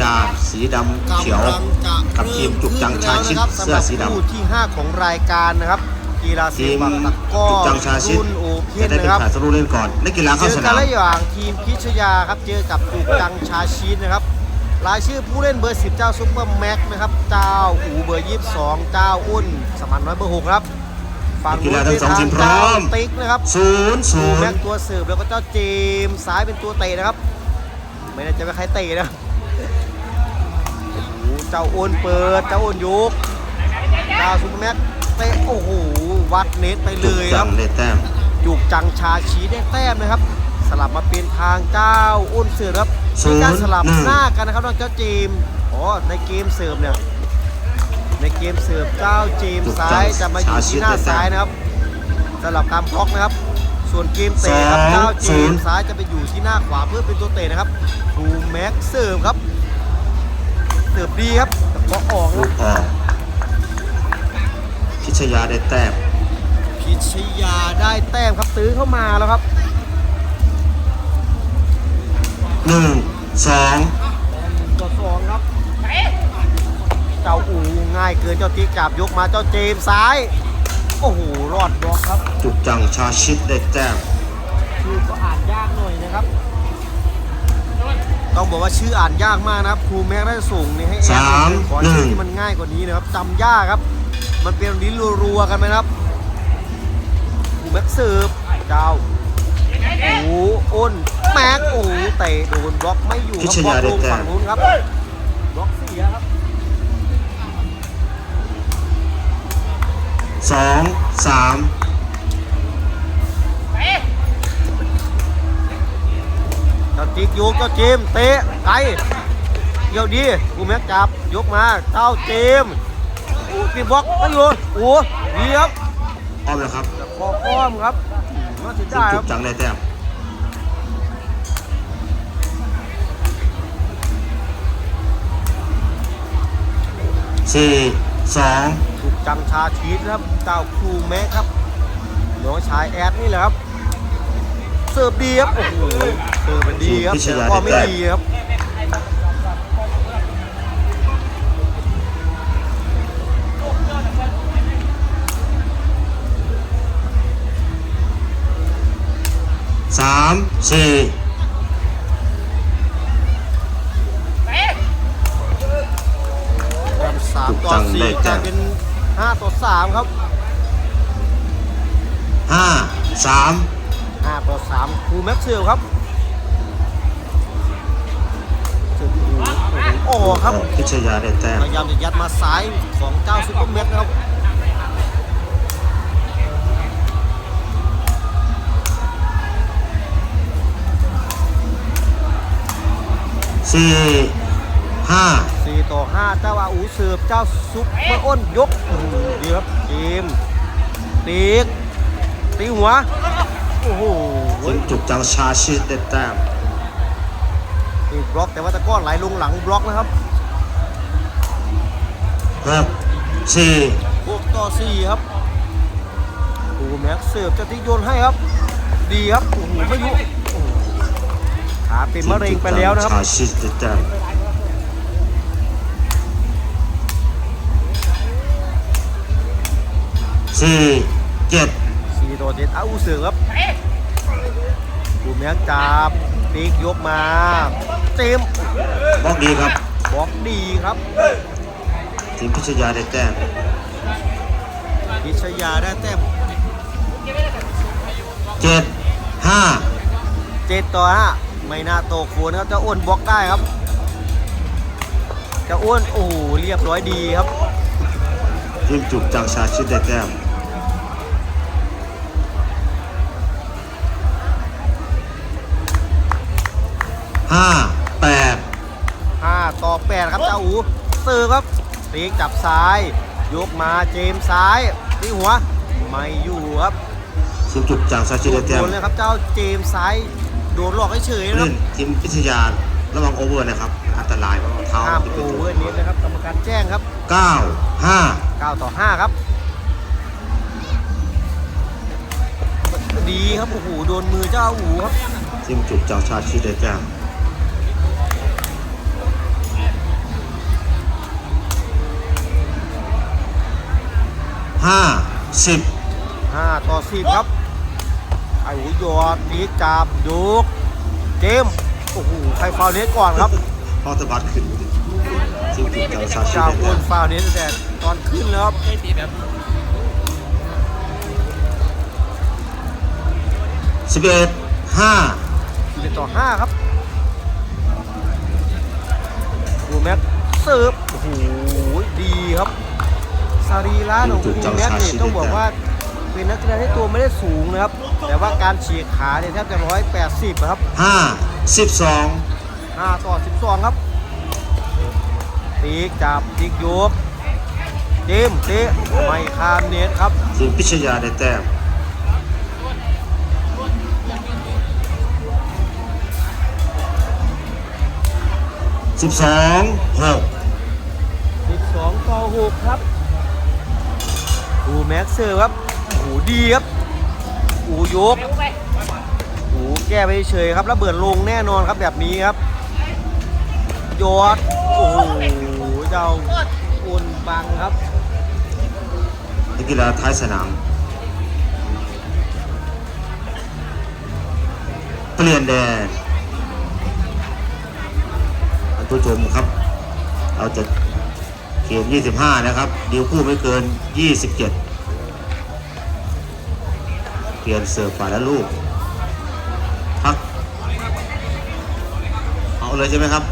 ยาสีดำเขียวกับทีมจุกจังชาชิดเสื้อสีขึ้นแล้วนะครับสำคู่ที่ 5 ของรายการนะครับกีฬาเซทีมปักตะก้อจุกจังชาชิดรุ่นโอเพ่จะได้เป็นนะครับฝ่ายสู้เล่นก่อนนักกีฬาเจเข้าอสกันามระหว่างทีมพิชยาครับเจอกับจุกจังชาชีสนะครับรายชื่อผู้เล่นเบอร์ 10 เจ้าซุปเปอร์แม็กนะครับ เจ้าอูเบอร์ 22 เจ้าอุ้น สมันน้อยเบอร์ 6 ครับฝั่งกีฬาทั้งสองทีมพร้อมติ๊กนะครับศูนย์ศูอูนแม็กตัวสิร์ฟแล้วก็เจ้าเจมส์ซ้ายเป็นตัวเตะนะครับ ไม่แน่ใจว่าใครเตะนะ เจ้าอ้นเปิด เจ้าอ้นยุกเจ้าซุปเปอร์แม็กซ์เตะโอ้โห วัดเน็ตไปเลจุกยคจัรับ งได้แต้มจุกจังชาชีได้แต้มนะครับ สลับมาเป็นทางเจ้าอ้นเสือครับศูมีนย์การสลับหนึ่งหน้ากันนะครับน้องเจ้าเจมส์อ๋อในเกมเสิร์ฟเนี่ยในเกมเสิร์ฟเจ้าเจมส์ซ้ายจะมาอยู่ที่หน้าซ้ายนะครับสลับตามบล็อกนะครับ ส่วนเกมเตะครับเจ้าเจมส์ซ้ายจะไปอยู่ที่หน้าขวาเพื่อเป็นตัวเตะนะครับครูแม็กซ์เสิร์ฟครับเสิร์ฟดีครับแต่ก็ออกลูนะกออกพิชยาได้แต้มพิชยาได้แต้มครับตื้อเข้ามาแล้วครับหนึ่งสองต่อสองครับ เจ้าอูง่ายเกินเจ้าติ๊กจับยกมาเจ้าเจมส์ซ้าย โอ้โห รอดบล็อกครับ จุกจังชาชิดได้แต้มชื่อก็อ่านยากหน่อยนะครับ ต้องบอกว่าชื่ออ่านยากมากนะครับครูแม็กได้ส่งนี่ให้แอสามดขอหนึ่ชื่องที่มันง่ายกว่านี้นะครับจำยากครับ มันเป็นลิ้นรัวๆกันไหมครับครูแม็กเสิร์ฟเจ้าโอ้โหอ้นแม็กโอ้โหเตะโดนบล็อกไม่อยู่ครับบล็อกลงฝั่งนู้นครับบล็อกเสียครับสองสาม จ้าติ๊กยกเจ้าเจมส์เตะไกลเกี่ยวดีกูแม็กจับยกมาเจ้าเจมส์โอ้ตีบล็อกไม่อยู่โอ้ดีครับอ้อมแล้วครับแต่พออ้อมครับน่าเสียทีมดายคจุรับกจังได้แต้มสี่สองถูกจังชาชีสครับเจ้าครูแม็กครับน้องชายแอดนี่แหละครับเสิร์ฟดีครับโอ้โหเสิร์ฟมันดีครับแต่ก็ไม่ดีครับสามสี่แต้มสามต่อสี่กลายเป็นห้าต่อสามครับห้าสามห้า ต่อสามครูแม็กเซลครับเสิร์ฟโอ้โหโอ้โหครับพิชยาได้แต้มพยายามจะยัดมาซ้ายของเจ้าซุปเปอร์แม็กนะครับสี่ห้า4ต่อ5เจ้าอาอูเสิร์ฟเจ้าซุปเปอร์อ้นยกอื้อหือดีครับเกมตีกตีหัว โอ้โหทีมจุกจังชาชิดได้แต้มตีบล็อกแต่ว่าตะก้อนไหลลงหลังบล็อกนะครับหกสี่6ต่อ4ครับโอ้โหแม็กเสิร์ฟเจ้าที่โยนให้ครับ ดีครับโอ้โหไม่ยุโอ้โหขาเป็นมะเร็งไปแล้วนะครับชาชิดได้แต้มสี่เจ็ด 4ต่อ7อาอูเสิร์ฟครับดูแม็กจับตีกยกมาเต็มบล็อกดีครับบล็อกดีครับ ทีมพิชยาได้แต้มพิชยาได้แต้มเจ็ดห้าเจ็ดต่อห้าไม่น่าโตโคนครับเจ้าอ้วนบล็อกได้ครับเจ้าอ้วนโอ้โหเรียบร้อยดีครับทีมจุกจังชาชิดได้แต้ม ห้าแปด5ต่อ8ครับเจ้าอูเสิร์ฟครับตีกจับซ้าย ยกมาเจมส์ซ้ายตีหัวไม่อยู่ครับทีมจุกจังชาชิดโดได้แต้มนเลยครับเจ้าเจมส์ซ้ายโดนหลอกเฉยๆนะคเล่รับนทีมพิชยาระวังโอเวอร์นะครับอันตรายเพราะว่าเท้าห้ามที่โอเป็นเวอร์นี้นะครับกรรมการแจ้งครับเก้าห้า9ต่อ5ครับดีครับโอ้โหโดนมือเจ้าอูครับทีมจุกจังชาชิดได้แต้ม ห้าสิบ5ต่อ10ครับ ไอ้หูหยอดดีจับดูกเจมส์โอ้โหใครฟาวล์เน็ตก่อนครับพอสะบัดขึ้นซึ่งถูกจังซาชิเจ้าได้โอแต้นมฟาวล์เน็ตตั้งแต่ตอนขึ้นแล้วครับสิบเอ็ดห้า11ต่อ5ครับคูแม็กเสิร์ฟโอ้โหดีครับ ซารีล่าของคูแม็กนี่ต้องบอกว่าเป็นนักกีฬาที่ตัวไม่ได้สูงนะครับ แต่ว่าการฉีกขาเนี่ยแทบจะร้อยแปดสิบครับห้าสิบสอง5ต่อ12ครับตีกจับตีกยกเจมส์เตะไม่ข้ามเน็ตครับทีมพิชยาได้แต้มสิบสองหก เซอร์ครับโอ้โหดีครับอูยกอูแก้ไปเฉยครับแล้วเบิดลงแน่นอนครับแบบนี้ครับยอดโอ้โหเจ้าอุ่นบังครับนักกีฬาท้ายสนาม เปลี่ยนแดนท่านผู้ชมครับ เราจะเกม 25 นะครับดิวคู่ไม่เกิน 27 เปลี่ยนเสิร์ฟฝ่ายละลูกพักเอาเลยใช่ไหมครับ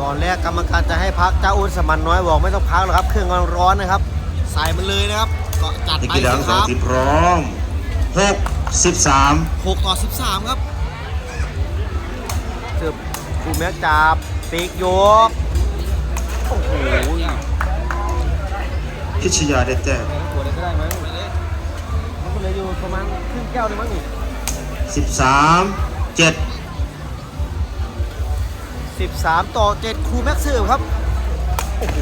ตอนแรกกรรมการจะให้พักเจ้าอุ่นสมันน้อยบอกไม่ต้องพักหรอกครับ เครื่องกำลังร้อนนะครับ ใส่มันเลยนะครับก็จัดนักไปกีฬาสิทั้งคสองรับทีมพร้อม6 13 6ต่อ13ครับเสิร์ฟคูแม็กจับปีกยกโอ้โห พิชยาได้แต้มตัวอะไรก็ได้มั้งมันก็เลยอยู่ประมาณครึ่งแก้วเลยมั้งนี่13 7 13ต่อ7คูแม็กเสิร์ฟครับ โอ้โห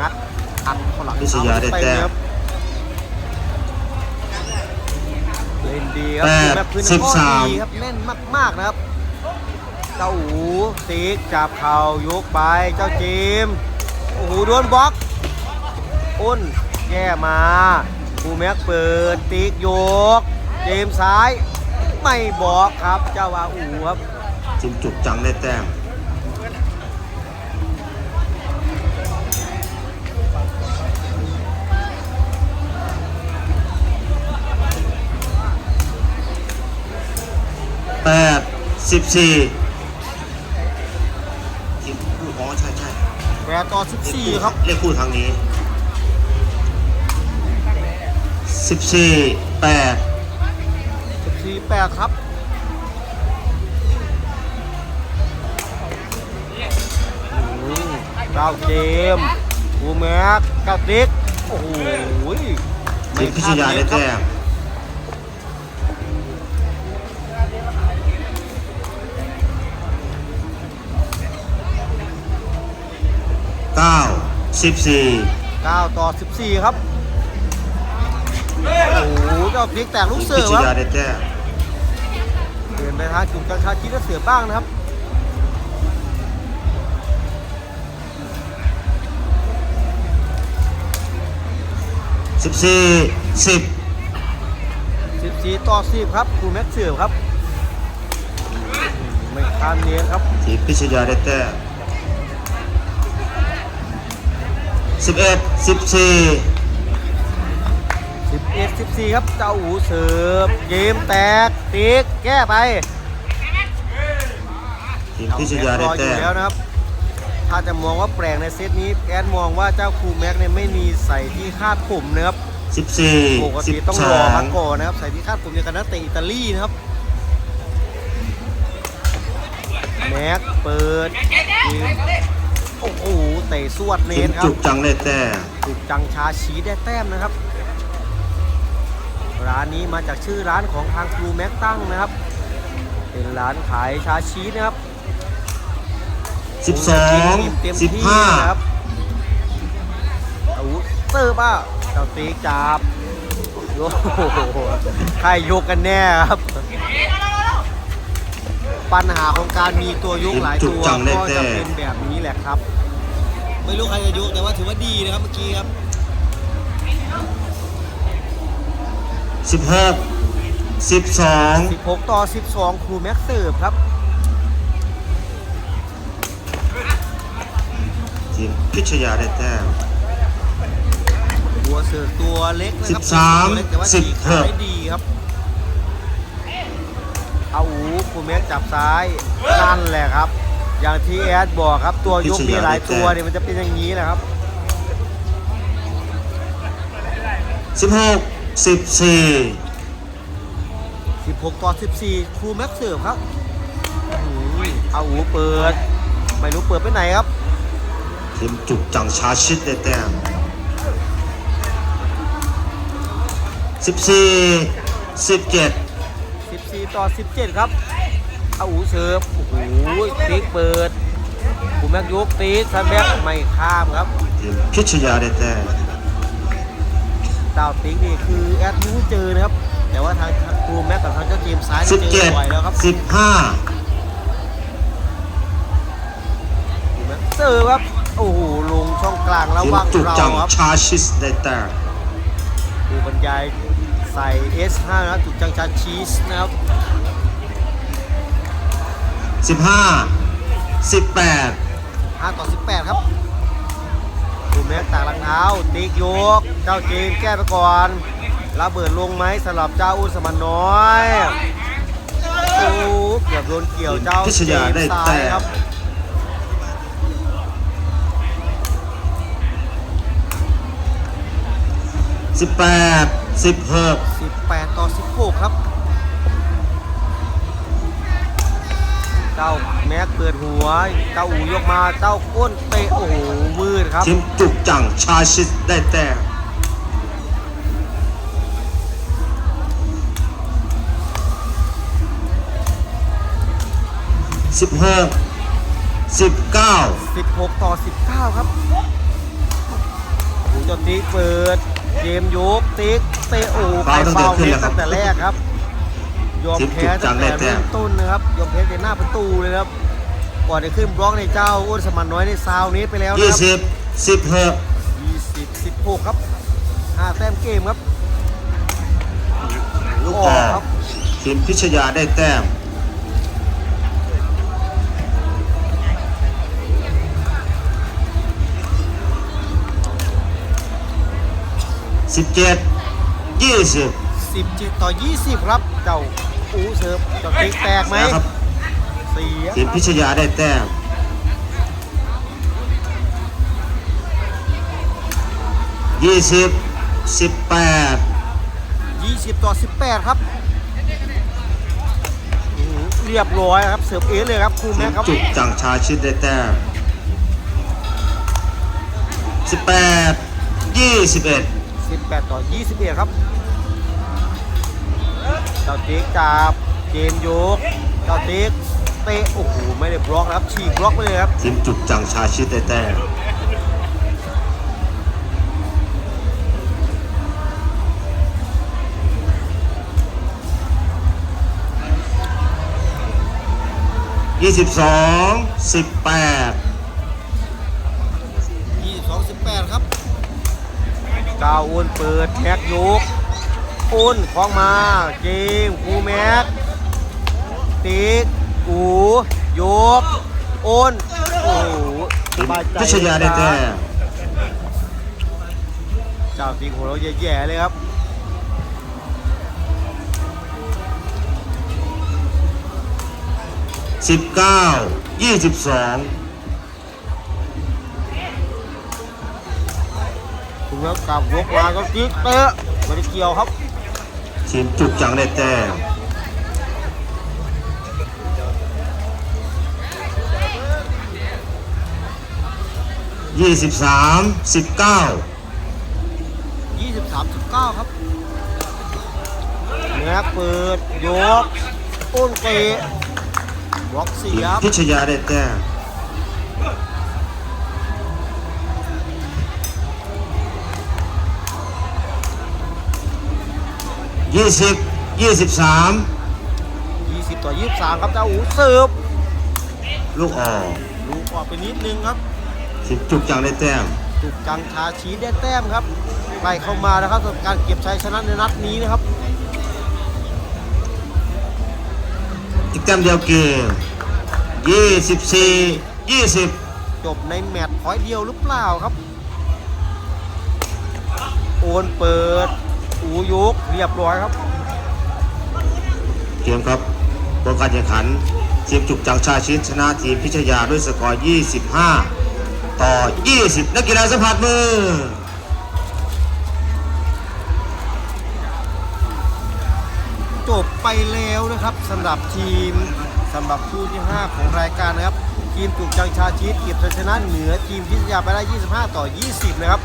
งัด อัดเข้าหลังพิชยาได้แต้มครับเล่นดีครับแปดคูแม็กพื้นสิบข้อสามดีครับแน่นมากๆนะครับ เจ้าอูติ๊กจับเข่ายกไป เจ้าจิมโอ้โห โดนบล็อก อ้นแย่มาคูแม็กเปิดติ๊กยกเจมส์ซ้าย ไม่บอกครับเจ้าวาอูครับทีมจุกจังได้แต้มแปดสิบสี่ทีมคู่อ๋อใช่ใช่แปดต่อ14ครับ เลขคู่ทางนี้ สิบสี่แปด14 8ครับอืมเจ้าเจมส์คูแม็กเจ้าติ๊ก โอ้โหทีมพิชยาได้แต้มเก้าสิบสี่9ต่อ14ครับ โอ้โหเจ้าติ๊กแตกลูกเสืพิอชคยารับได้แต้มเปลี่ยนไปทางจุ่มกัญชาคิดและเสือบ้างนะครับสิบสี่สิบ14ต่อ10ครับคูแม็กเสือครับไม่คานเนียนครับทีมพิชยาได้แต้มสิบเอ็ดสิบสี่ 11 14 ครับ เจ้าอูเสิร์ฟเกมแตกติ๊กแก้ไปทีมพิชยาได้รออแต้ยู่มแล้วนะครับ ถ้าจะมองว่าแปลกในเซตนี้แอดมองว่าเจ้าครูแม็กเนี่ยไม่มีใส่ที่คาดผมนะครับสิบสี่ปกสิบติต้องสรอองมาก่อนนะครับ ใส่ที่คาดผมอย่างกับนักเตะอิตาลีนะครับแม็กเปิดยิงโอ้โหเตะสวดเนทีมนครัจุบกจังได้แต้มถูกจังชาชีได้แต้มนะครับ ร้านนี้มาจากชื่อร้านของทางครูแม็กตั้งนะครับ เป็นร้านขายชาชีสนะครับสิบสองเต็มสิบที่ห้านะครับอาวุธเตอร์ป่ะเจ้าตีจับโอ้โหใครยกกันแน่ครับ ปัญหาของการมีตัวยกหลายตัวก็จะเป็นแบบนี้แหละครับ ไม่รู้ใครจะยุแต่ว่าถือว่าดีนะครับเมื่อกี้ครับ สิบหกสิบสอง16 ต่อ 12 ครูแม็กเสิร์ฟครับ ทีมพิชยาได้แต้ม ตัวเสิร์ฟตัวเล็กนะครั13ตัวเล็กแต่ว่าสิบตีหขากยดีครับ เอาอูครูแม็กจับซ้าย นั่นแหละครับ อย่างที่แอดบอกครับ ตัวยกมีหลายตัวเนี่ยมันจะเป็นอย่างนี้แหละครับสิบหก สิบสี่16 ต่อ 14 ครูแม็กเสิร์ฟครับอื้อหือเอาอูเปิด ไม่รู้เปิดไปไหนครับ ทีมจุกจังชาชิดได้แต้มสิบสี่สิบเจ็ด14 ต่อ 17 ครับ เอาอูเสิร์ฟ โอ้โหติ๊กเปิดครูแม็กยกติ๊กซันแบ็กไม่ข้ามครับ ทีมพิชยาได้แต้ม ดาวติ๊กนี่คือแอดยูเจอนะครับ แต่ว่าทางครูแม็กกับทางเจ้าเจมส์ซ้ายสินี่บเจเจ็อดบ่อยแล้วครับสิบห้าครูแม็กเสิร์ฟครับ โอ้โห ลงช่องกลางระทีหมว่างจุกเราจังครับชาชิสได้แต้มครูบรรยายใส่ S5 นะครับจุกจังชาชีสนะครับสิบห้าสิบแปด5ต่อ 18 ครับ ครูแม็กต่างหลังเท้าติ๊กยก เจ้าเจมส์แก้ไปก่อนระเบิดลงไหมสำหรับเจ้าอุสมันน้อยโอ้โหเกือบโดนเกี่ยวเจ้าพิชเจยามได้ส์ซ้าแต้ยครับมสิบแปดสิบหก18ต่อ16ครับ เจ้าแม็กเปิดหัว เจ้าอูยกมาเจ้าก้นเตะโอ้โหวืดครับ ทีมจุกจังชาชิสได้แต้มสิบหกสิบเก้า16 ต่อ 19 ครับหูเจ้าติ๊กเปิด เกมยกติ๊กเตะโอ้โหไปเฝ้าเน็ตตั้งแต่แรกครับ ยอมแพ้ตั้งแต่เริ่มต้นนะครับยอมแพ้ในหน้าประตูเลยครับก่อนจะขึ้นบล็อกในเจ้าอ้วนสมันน้อยในซาวนี้ไปแล้วนะยี่ครับสิบสิบหก20 16ครับ5แต้มเกมครับลูกออออกกครับทีมพิชยาได้แต้มสิบเจ็ดยี่สิบ17ต่อ20ครับเจ้า อูเสิร์ฟเจ้าติ๊กแตกไหมนะครับเสียทีมพิชยาได้แต้มยี่สิบสิบแปด20 ต่อ 18 ครับอื้อหือเรียบร้อยครับ เสิร์ฟเอเลยครับครูทีแม็มกครับ จุกจังชาชิดได้แต้มสิบแปดยี่สิบเอ็ด18 ต่อ 21 ครับเจ้าติ๊กจับเกมยกเจ้าติ๊กเตะโอ้โหไม่ได้บล็อกนะครับฉีกบล็อกไปเลยครับทีมจุกจังชาชิดได้แต้มยี่สิบสองสิบแปด22 18ครับกาวอ้วนเปิดแม็กยก อ้นคล้องมาเกมครูแม็กติ๊กกูยกอ้นโอ้โหสทีมบายใจพิชยาได้แต้มเจ้าติ๊กของเราแย่ๆเลยครับสิบเก้ายี่สิบสองคุณแล้วกลับยกมาก็ติ๊กเตะไม่ได้เกี่ยวครับ ทีมจุกจังได้แต้มยี่สิบสามสิบเก้า23 19ครับแม็กเปิดยกอ้นเตะบล็อกเสีทียมบพิชยาได้แต้ม ยี่สิบยี่สิบสาม20 ต่อ 23 ครับเจ้าอูเสิร์ฟลูกออกลูกออกไปนิดนึงครับททีมจุกจังได้แต้มจุกจังชาชีได้แต้มครับไล่เข้ามานะครับสำหรับการเก็บชัยชนะในนัดนี้นะครับ อีกแต้มเดียวเกม24 20จบในแมตช์พอยต์เดียวหรือเปล่าครับ โอนเปิด อูยุกเรียบร้อยครับ เกมครับผลการแข่งขันทีมจุกจังชาชิตชนะทีมพิชยาด้วยสกอร์ 25 ต่อ 20 นักกีฬาสัมผัสมือจบไปแล้วนะครับสำหรับทีมสำหรับคู่ที่ 5 ของรายการนะครับ ทีมจุกจังชาชีตเก็บชัยชนะเหนือทีมพิทยาไปได้ 25 ต่อ 20 นะครับ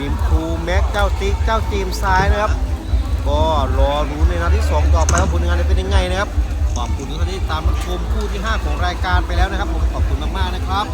ทีมครูแม็กเจ้าติ๊กเจ้าทีมซ้ายนะครับ ก็รอรู้ในนัดที่ 2 ต่อไปว่าผลงานจะเป็นยังไงนะครับ ขอบคุณทุกท่านที่ตามชมคู่ที่ 5 ของรายการไปแล้วนะครับผมขอบคุณมากๆนะครับ